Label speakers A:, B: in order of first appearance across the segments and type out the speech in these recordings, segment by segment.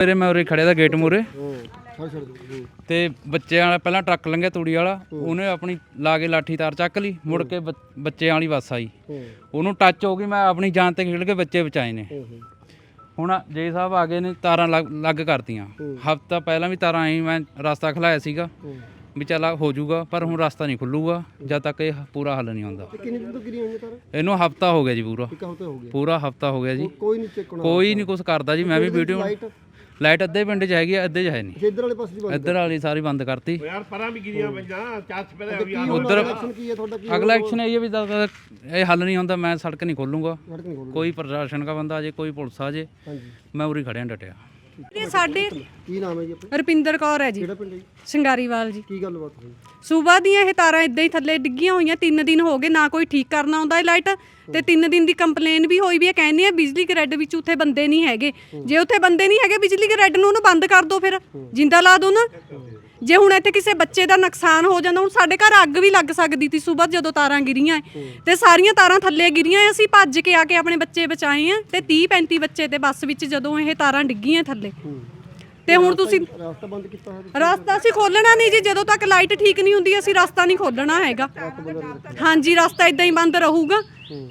A: ਮੇਰੇ ਮੈਂ ਉਰੇ ਖੜਿਆ ਦਾ ਗੇਟ ਮੂਰੇ ਤੇ ਬੱਚਿਆਂ ਵਾਲਾ ਪਹਿਲਾਂ ਟਰੱਕ ਲੰਘਿਆ ਤੂੜੀ ਵਾਲਾ ਉਹਨੇ ਆਪਣੀ ਲਾ ਕੇ ਲਾਠੀ ਤਾਰ ਚੱਕ ਲਈ ਮੁੜ ਕੇ ਬੱਚ- ਬੱਚਿਆਂ ਵਾਲੀ ਬੱਸ ਆਈ। ਉਹਨੂੰ ਟੱਚ ਹੋ ਗਈ ਮੈਂ ਆਪਣੀ ਜਾਨ ਤੇ ਖੇਡ ਕੇ ਬੱਚੇ ਬਚਾਏ ਨੇ। ਹੁਣ ਜੇ ਸਾਹਿਬ ਆ ਗਏ ਨੇ ਤਾਰਾਂ ਲੱਗ ਕਰਤੀਆਂ। ਹਫਤਾ ਪਹਿਲਾਂ ਵੀ ਤਾਰਾਂ ਆਈ ਮੈਂ ਰਸਤਾ ਖਲਾਇਆ ਸੀਗਾ। ਵੀ ਚੱਲ ਹੋ ਜਾਊਗਾ ਪਰ ਹੁਣ ਰਸਤਾ ਨਹੀਂ ਖੁੱਲੂਗਾ ਜਦ ਤੱਕ ਇਹ ਪੂਰਾ ਹੱਲ ਨਹੀਂ ਹੁੰਦਾ।
B: ਕਿੰਨੇ ਦਿਨ ਤੋਂ ਗਿਰੀ ਹੋਈਆਂ ਤਾਰਾਂ?
A: ਇਹਨੂੰ ਹਫਤਾ ਹੋ ਗਿਆ ਜੀ ਪੂਰਾ। ਪੂਰਾ ਹਫਤਾ ਹੋ ਗਿਆ ਜੀ।
B: ਕੋਈ ਨਹੀਂ ਚੈੱਕ
A: ਕੋਈ ਨਹੀਂ ਕੁਝ ਕਰਦਾ ਜੀ ਮੈਂ ਵੀ ਵੀਡੀਓ
B: ਲਾਈਟ
A: ਅੱਧੇ ਪਿੰਡ 'ਚ ਹੈਗੀ ਆ ਅੱਧੇ 'ਚ ਹੈ ਨਹੀਂ।
B: ਇੱਧਰ ਵਾਲੇ ਪਾਸੇ ਦੀ ਬੰਦ
A: ਇੱਧਰ ਵਾਲੀ ਸਾਰੀ ਬੰਦ ਕਰਤੀ।
C: ਯਾਰ ਪਰਾਂ ਵੀ ਗਿਰੀਆਂ ਪਈਆਂ ਚਾਰ ਸਪਰੇ ਵੀ
A: ਉੱਧਰ
B: ਐਕਸ਼ਨ ਕੀ ਹੈ ਤੁਹਾਡਾ ਕੀ
A: ਅਗਲਾ ਐਕਸ਼ਨ ਇਹ ਹੈ ਵੀ ਜਦ ਤੱਕ ਇਹ ਹੱਲ ਨਹੀਂ ਹੁੰਦਾ ਮੈਂ ਸੜਕ ਨਹੀਂ ਖੋਲੂੰਗਾ।
B: ਸੜਕ ਨਹੀਂ ਖੋਲ੍ਹ
A: ਕੋਈ ਪ੍ਰਸ਼ਾਸਨ ਦਾ ਬੰਦਾ ਆ ਜੇ ਕੋਈ ਪੁਲਿਸ ਆ ਜੇ
B: ਹਾਂਜੀ।
A: ਮੈਂ ਉਰੀ ਖੜਿਆ ਡਟਿਆ।
D: ਇਹ ਸਾਡੇ
B: ਕੀ ਨਾਮ ਹੈ ਜੀ ਆਪਣਾ?
D: ਰੁਪਿੰਦਰ ਕੌਰ ਹੈ ਜੀ।
B: ਕਿਹੜਾ ਪਿੰਡ ਹੈ ਜੀ?
D: ਸ਼ਿੰਗਾਰੀਵਾਲ ਜੀ।
B: ਕੀ ਗੱਲਬਾਤ ਹੋਈ?
D: ਸੂਬਾ ਦੀਆਂ ਇਹ ਤਾਰਾਂ ਇਦਾਂ ਹੀ ਥੱਲੇ ਡਿੱਗੀਆਂ ਹੋਈਆਂ ਤਿੰਨ ਦਿਨ ਹੋ ਗਏ ਨਾ ਕੋਈ ਠੀਕ ਕਰਨਾ ਆਉਂਦਾ ਇਹ ਲਾਈਟ ਤੇ ਤਿੰਨ ਦਿਨ ਦੀ ਕੰਪਲੇਨ ਵੀ ਹੋਈ ਵੀ ਹੈ ਕਹਿੰਦੇ ਆ ਬਿਜਲੀ ਗ੍ਰਿਡ ਵਿੱਚ ਉੱਥੇ ਬੰਦੇ ਨਹੀਂ ਹੈਗੇ। ਜੇ ਉੱਥੇ ਬੰਦੇ ਨਹੀਂ ਹੈਗੇ ਬਿਜਲੀ ਗ੍ਰਿਡ ਨੂੰ ਉਹਨੂੰ ਬੰਦ ਕਰ ਦਿਓ ਫਿਰ। ਜਿੰਦਾ ਲਾ ਦਿਓ ਨਾ। ਜੇ ਹੁਣ ਇੱਥੇ ਕਿਸੇ ਬੱਚੇ ਦਾ ਨੁਕਸਾਨ ਹੋ ਜਾਂਦਾ ਹੁਣ ਸਾਡੇ ਘਰ ਅੱਗ ਵੀ ਲੱਗ ਸਕਦੀ ਸੀ ਸੂਬਾ ਜਦੋਂ ਤਾਰਾਂ ਗਿਰੀਆਂ। ਤੇ ਸਾਰੀਆਂ ਤਾਰਾਂ ਥੱਲੇ ਗਿਰੀਆਂ। ਅਸੀਂ ਭੱਜ ਕੇ ਆ ਕੇ ਆਪਣੇ ਬੱਚੇ ਬਚਾਏ ਆ। ਤੇ 30 35 ਬੱਚੇ ਤੇ ਬੱਸ ਵਿੱਚ ਜਦੋਂ ਇਹ ਤਾਰਾਂ ਡਿੱਗੀਆਂ ਥੱਲੇ। ਤੇ ਹੁਣ ਤੁਸੀਂ
B: ਰਾਸਤਾ ਬੰਦ ਕੀਤਾ ਹੈ
D: ਰਸਤਾ ਅਸੀਂ ਖੋਲਣਾ ਨਹੀਂ ਜੀ ਜਦੋਂ ਤੱਕ ਲਾਈਟ ਠੀਕ ਨਹੀਂ ਹੁੰਦੀ ਅਸੀਂ ਰਸਤਾ ਨਹੀਂ ਖੋਲਣਾ ਹੈਗਾ। ਹਾਂਜੀ ਰਸਤਾ ਇਦਾਂ ਹੀ ਬੰਦ ਰਹੂਗਾ।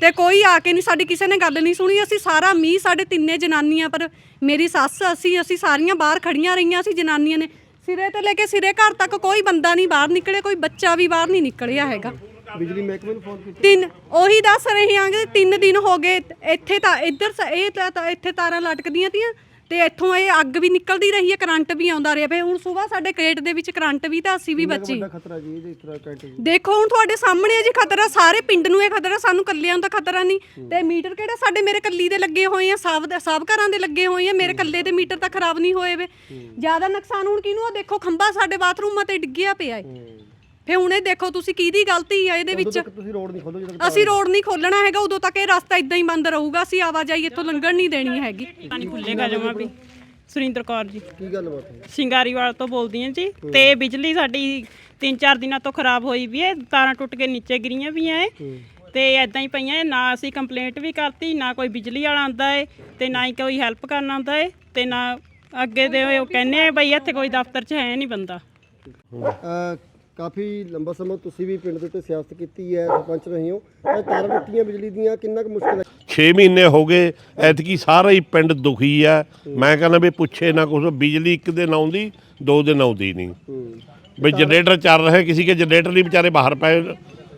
D: ਤੇ ਕੋਈ ਆ ਕੇ ਨਹੀਂ ਸਾਡੀ ਕਿਸੇ ਨੇ ਗੱਲ ਨਹੀਂ ਸੁਣੀ। ਅਸੀਂ ਸਾਰਾ ਮੀਂਹ ਸਾਡੇ ਤਿੰਨੇ ਜਨਾਨੀਆਂ ਪਰ ਮੇਰੀ ਸੱਸ ਅਸੀਂ ਅਸੀਂ ਸਾਰੀਆਂ ਬਾਹਰ ਖੜੀਆਂ ਰਹੀਆਂ ਸੀ ਜਨਾਨੀਆਂ ਨੇ। ਸਿਰੇ ਤੋਂ ਲੈ ਕੇ ਸਿਰੇ ਘਰ ਤੱਕ ਕੋਈ ਬੰਦਾ ਨਹੀਂ ਬਾਹਰ ਨਿਕਲੇ ਕੋਈ ਬੱਚਾ ਵੀ ਬਾਹਰ ਨਹੀਂ ਨਿਕਲਿਆ ਹੈਗਾ।
B: ਬਿਜਲੀ ਮਹਿਕਮੇ ਨੂੰ ਫੋਨ ਕੀਤਾ।
D: ਤਿੰਨ ਉਹੀ ਦੱਸ ਰਹੇ ਹਾਂ ਕਿ ਤਿੰਨ ਦਿਨ ਹੋ ਗਏ ਇੱਥੇ ਤਾਂ ਇੱਧਰ ਸ- ਇਹ ਤਾਂ ਤਾਂ ਇੱਥੇ ਤਾਰਾਂ ਲਟਕਦੀਆਂ ਤੀਆਂ ਤੇ ਇੱਥੋਂ ਇਹ ਅੱਗ ਵੀ ਨਿਕਲਦੀ ਰਹੀ ਹੈ ਕਰੰਟ ਵੀ ਆਉਂਦਾ ਰਿਹਾ। ਫੇ ਹੁਣ ਸਵੇਰ ਸਾਡੇ ਕ੍ਰੇਟ ਦੇ ਵਿੱਚ ਕਰੰਟ ਵੀ ਤਾਂ ਅਸੀਂ ਵੀ ਬਚੇ।
B: ਵੱਡਾ ਖਤਰਾ ਜੀ ਇਹਦੇ ਇਸ ਤਰ੍ਹਾਂ ਟੈਂਟ ਜੀ।
D: ਦੇਖੋ ਹੁਣ ਤੁਹਾਡੇ ਸਾਹਮਣੇ ਹੈ ਜੀ ਖਤਰਾ ਸਾਰੇ ਪਿੰਡ ਨੂੰ ਇਹ ਖਤਰਾ ਸਾਨੂੰ ਕੱਲਿਆਂ ਨੂੰ ਤਾਂ ਖਤਰਾ ਨਹੀਂ। ਤੇ ਮੀਟਰ ਕਿਹੜਾ ਸਾਡੇ ਮੇਰੇ ਕੱਲੀ ਦੇ ਲੱਗੇ ਹੋਏ ਆ ਦੇ ਸਭ ਘਰਾਂ ਦੇ ਲੱਗੇ ਹੋਏ ਆ ਮੇਰੇ ਕੱਲੇ ਦੇ ਮੀਟਰ ਤਾਂ ਖਰਾਬ ਨਹੀਂ ਹੋਏ ਵੇ। ਜ਼ਿਆਦਾ ਨੁਕਸਾਨ ਹੁਣ ਕਿਹਨੂੰ ਆ? ਦੇਖੋ ਖੰਭਾ ਸਾਡੇ ਬਾਥਰੂਮਾਂ ਤੇ ਡਿੱਗਿਆ ਪਿਆ ਏ। ਫੇ ਹੁਣ ਇਹ ਦੇਖੋ ਤੁਸੀਂ ਕਿਹਦੀ ਗਲਤੀ ਆ ਇਹਦੇ ਵਿੱਚ।
B: ਤੁਸੀਂ ਰੋਡ ਨਹੀਂ ਖੋਲੋ ਜਦੋਂ ਤੱਕ
D: ਅਸੀਂ ਰੋਡ ਨਹੀਂ ਖੋਲਣਾ ਹੈਗਾ ਉਦੋਂ ਤੱਕ ਇਹ ਰਸਤਾ ਇਦਾਂ ਹੀ ਬੰਦ ਰਹੂਗਾ ਅਸੀਂ ਆਵਾਜਾਈ ਇੱਥੋਂ ਲੰਘਣ ਨਹੀਂ ਦੇਣੀ ਹੈਗੀ।
E: ਪਾਣੀ ਖੁੱਲੇਗਾ ਜਮਾ ਵੀ। ਸੁਰਿੰਦਰ ਕੌਰ ਜੀ।
B: ਕੀ ਗੱਲਬਾਤ ਹੋਈ
E: ਸ਼ਿੰਗਾਰੀਵਾਲ ਤੋਂ ਬੋਲਦੀ ਹਾਂ ਜੀ ਤੇ ਬਿਜਲੀ ਸਾਡੀ 3-4 ਦਿਨਾਂ ਤੋਂ ਖਰਾਬ ਹੋਈ ਵੀ ਹੈ ਤਾਰਾਂ ਟੁੱਟ ਕੇ ਨੀਚੇ ਗਿਰੀਆਂ ਵੀ ਐ। ਤੇ ਐਦਾਂ ਹੀ ਪਈਆਂ। ਨਾ ਅਸੀਂ ਕੰਪਲੇਂਟ ਵੀ ਕਰਤੀ ਨਾ ਕੋਈ ਬਿਜਲੀ ਵਾਲਾ ਆਂਦਾ ਏ ਤੇ ਨਾ ਹੀ ਕੋਈ ਹੈਲਪ ਕਰਨ ਆਉਂਦਾ ਏ ਤੇ ਨਾ ਅੱਗੇ ਦੇ ਉਹ ਕਹਿੰਦੇ ਆ ਬਈ ਇੱਥੇ ਕੋਈ ਦਫ਼ਤਰ 'ਚ ਹੈ ਨਹੀਂ ਬੰਦਾ।
B: ਅਹ ਕਾਫੀ ਲੰਬਾ ਸਮਾਂ ਤੁਸੀਂ ਵੀ ਪਿੰਡ ਦੇ ਉੱਤੇ ਸਿਆਸਤ ਕੀਤੀ ਹੈ ਸਰਪੰਚ ਰਹੇ ਹੋ। ਇਹ ਤਾਰਾਂ ਟੁੱਟੀਆਂ ਬਿਜਲੀ ਦੀਆਂ ਕਿੰਨਾ ਕੁ ਮੁਸ਼ਕਲ ਹੈ?
C: 6 ਮਹੀਨੇ ਹੋ ਗਏ ਐਤਕੀ ਸਾਰਾ ਹੀ ਪਿੰਡ ਦੁਖੀ ਆ ਮੈਂ ਕਹਿੰਦਾ ਵੀ ਪੁੱਛੇ ਨਾ ਕੁਛ ਬਿਜਲੀ ਇੱਕ ਦਿਨ ਆਉਂਦੀ ਦੋ ਦਿਨ ਆਉਂਦੀ ਨਹੀਂ। ਵੀ ਜਨਰੇਟਰ ਚੱਲ ਰਿਹਾ ਕਿਸੇ ਕੇ ਜਨਰੇਟਰ ਨਹੀਂ ਵਿਚਾਰੇ ਬਾਹਰ ਪਏ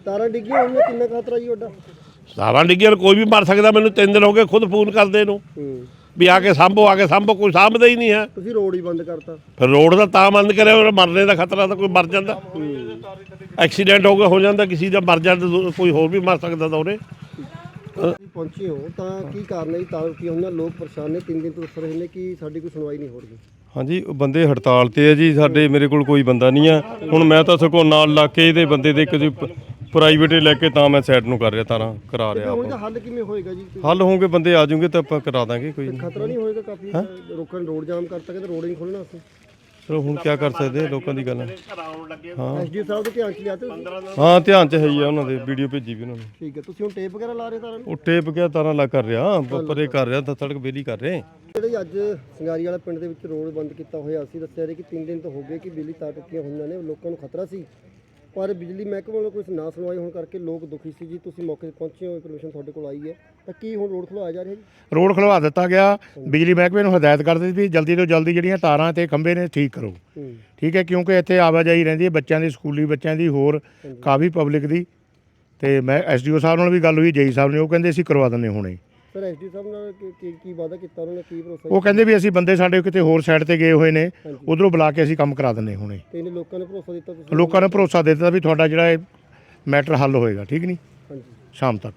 B: ਤਾਰਾਂ ਡਿੱਗੀਆਂ ਹੋਈਆਂ ਕਿੰਨਾ ਕੁ ਖਤਰਾ ਜੀ ਵੱਡਾ
C: ਸਾਰਾ ਡਿੱਗਿਆ ਕੋਈ ਵੀ ਮਰ ਸਕਦਾ ਮੈਨੂੰ ਤਿੰਨ ਦਿਨ ਹੋ ਗਏ ਖੁਦ ਫੋਨ ਕਰਦੇ ਨੂੰ।
B: ਹੂੰ।
C: ਵੀ ਆ ਕੇ ਸਾਂਭੋ ਆ ਕੇ ਸਾਂਭੋ ਕੋਈ ਸਾਂਭਦਾ ਹੀ ਨਹੀਂ ਹੈ।
B: ਤੁਸੀਂ ਰੋਡ ਹੀ ਬੰਦ ਕਰਤਾ।
C: ਫਿਰ ਰੋਡ ਦਾ ਤਾਂ ਬੰਦ ਕਰਿਆ ਉਹ ਮਰਨੇ ਦਾ ਖਤਰਾ ਤਾਂ ਕੋਈ ਮਰ ਜਾਂਦਾ। ਐਕਸੀਡੈਂਟ ਹੋ ਗਿਆ ਹੋ ਜਾਂਦਾ ਕਿਸੇ ਦਾ ਮਰ ਜਾਂਦਾ ਕੋਈ ਹੋਰ ਵੀ ਮਰ ਸਕਦਾ ਤਾਂ ਉਹਨੇ।
B: ਤੁਸੀਂ ਪਹੁੰਚੇ ਹੋ ਤਾਂ ਕੀ ਕਾਰਨ ਹੈ ਜੀ? ਤਾਰਾਂ ਟੁੱਟੀਆਂ ਹੋਈਆਂ ਲੋਕ ਪਰੇਸ਼ਾਨ ਨੇ ਤਿੰਨ ਦਿਨ ਤੋਂ ਦੱਸ ਰਹੇ ਨੇ ਕਿ ਸਾਡੀ ਕੋਈ ਸੁਣਵਾਈ ਨਹੀਂ ਹੋ ਰਹੀ।
F: ਹਾਂਜੀ ਉਹ ਬੰਦੇ ਹੜਤਾਲ ਤੇ ਆ ਜੀ ਸਾਡੇ ਮੇਰੇ ਕੋਲ ਕੋਈ ਬੰਦਾ ਨਹੀਂ ਆ ਹੁਣ ਮੈਂ ਤਾਂ ਸਗੋਂ ਨਾਲ ਲਾ ਕੇ ਇਹਦੇ ਬੰਦੇ ਦੇ ਕਿਸੇ ਪ੍ਰਾਈਵੇਟ ਲੈ ਕੇ ਤਾਂ ਮੈਂ ਸਾਈਡ ਨੂੰ ਕਰ ਰਿਹਾ ਤਾਰਾਂ ਕਰਾ ਰਿਹਾ ਆਪਾਂ।
B: ਇਹਦਾ ਹੱਲ ਕਿਵੇਂ ਹੋਏਗਾ ਜੀ?
F: ਹੱਲ ਹੋਣਗੇ ਬੰਦੇ ਆ ਜਾਣਗੇ ਤਾਂ ਆਪਾਂ ਕਰਾ ਦਾਂਗੇ ਕੋਈ ਨਹੀਂ।
B: ਖਤਰਾ ਨਹੀਂ ਹੋਏਗਾ ਕਾਫੀ ਰੋਕਣ ਰੋਡ ਜਾਮ ਕਰ ਸਕਦੇ ਰੋਡ ਨਹੀਂ ਖੋਲਣਾ ਅਸੀਂ
F: ਚਲੋ ਹੁਣ ਕੀ ਕਰ ਸਕਦੇ ਆ, ਲੋਕਾਂ ਦੀ ਗੱਲ। ਹੈ।
B: ਐਸਡੀ ਸਾਹਿਬ ਦੇ ਧਿਆਨ ਚ ਲਿਆ ਤੇ ਤੁਸੀਂ?
F: ਹਾਂ ਧਿਆਨ ਚ ਹੈ ਹੀ ਆ ਉਹਨਾਂ ਦੇ ਵੀਡੀਓ ਭੇਜੀ ਵੀ ਉਹਨਾਂ ਨੇ।
B: ਠੀਕ ਹੈ ਤੁਸੀਂ ਹੁਣ ਟੇਪ ਵਗੈਰਾ ਲਾ ਰਹੇ ਤਾਰਾਂ ਨੂੰ?
F: ਉਹ ਟੇਪ ਗਿਆ ਤਾਰਾਂ ਲਾ ਕਰ ਰਿਹਾ ਪ- ਪਰੇ ਕਰ ਰਿਹਾ ਤਾਂ ਸੜਕ ਬੇਲੀ ਕਰ ਰਹੇ।
B: ਜਿਹੜੇ ਅੱਜ ਸੰਗਾਰੀ ਵਾਲਾ ਪਿੰਡ ਦੇ ਵਿੱਚ ਰੋਡ ਬੰਦ ਕੀਤਾ ਹੋਇਆ ਸੀ ਦੱਸਿਆ ਰਿਹਾ ਕਿ 3 ਦਿਨ ਤੋਂ ਹੋ ਗਏ ਕਿ ਬਿਜਲੀ ਤਾਰ ਟੁੱਟੀਆਂ ਹੋਈਆਂ ਨੇ ਲੋਕਾਂ ਨੂੰ ਖਤਰਾ ਸੀ। ਪਰ ਬਿਜਲੀ ਮਹਿਕਮੇ ਵੱਲੋਂ ਕੋਈ ਨਾ ਸੁਣਵਾਈ ਹੋਣ ਕਰਕੇ ਲੋਕ ਦੁਖੀ ਸੀ ਜੀ। ਤੁਸੀਂ ਮੌਕੇ ਤੇ ਪਹੁੰਚੇ ਹੋ ਇਨਫੋਰਮੇਸ਼ਨ ਤੁਹਾਡੇ ਕੋਲ ਆਈ ਹੈ। ਤਾਂ ਕੀ ਹੁਣ ਰੋਡ ਖੁਲਵਾਇਆ ਜਾ ਰਿਹਾ ਜੀ?
G: ਰੋਡ ਖਲਵਾ ਦਿੱਤਾ ਗਿਆ। ਬਿਜਲੀ ਮਹਿਕਮੇ ਨੂੰ ਹਦਾਇਤ ਕਰ ਦਿੱਤੀ ਵੀ ਜਲਦੀ ਤੋਂ ਜਲਦੀ ਜਿਹੜੀਆਂ ਤਾਰਾਂ ਤੇ ਖੰਭੇ ਨੇ ਠੀਕ ਕਰੋ। ਠੀਕ ਹੈ ਕਿਉਂਕਿ ਇੱਥੇ ਆਵਾਜਾਈ ਰਹਿੰਦੀ ਹੈ ਬੱਚਿਆਂ ਦੀ ਸਕੂਲੀ ਬੱਚਿਆਂ ਦੀ ਹੋਰ ਕਾਫੀ ਪਬਲਿਕ ਦੀ। ਤੇ ਮੈਂ ਐਸਡੀਓ ਸਾਹਿਬ ਨਾਲ ਵੀ ਗੱਲ ਹੋਈ ਜੇਈ ਸਾਹਿਬ ਨੇ ਉਹ ਕਹਿੰਦੇ ਅਸੀਂ ਕਰਵਾ ਦਿੰਦੇ ਹੁਣੇ।
B: ਸਰ ਐਸਡੀ ਸਾਹਿਬ ਨਾਲ ਕੀ- ਕੀ ਕੀ ਵਾਅਦਾ ਕੀਤਾ ਉਹਨਾਂ ਨੇ? ਕੀ ਭਰੋਸਾ
G: ਉਹ ਕਹਿੰਦੇ ਵੀ ਅਸੀਂ ਬੰਦੇ ਸਾਡੇ ਕਿਤੇ ਹੋਰ ਸਾਈਡ ਤੇ ਗਏ ਹੋਏ ਨੇ ਉਧਰੋਂ ਬੁਲਾ ਕੇ ਅਸੀਂ ਕੰਮ ਕਰਾ ਦਿੰਦੇ ਹੁਣੇ।
B: ਤੇ ਇਹਨੇ ਲੋਕਾਂ ਨੇ ਭਰੋਸਾ ਦਿੱਤਾ ਤੁਸੀਂ?
G: ਲੋਕਾਂ ਨੇ ਭਰੋਸਾ ਦੇ ਦਿੱਤਾ ਵੀ ਤੁਹਾਡਾ ਜਿਹੜਾ ਇਹ ਮੈਟਰ ਹੱਲ ਹੋਏਗਾ ਠੀਕ ਨਹੀਂ?
B: ਹਾਂਜੀ।
G: ਸ਼ਾਮ ਤੱਕ।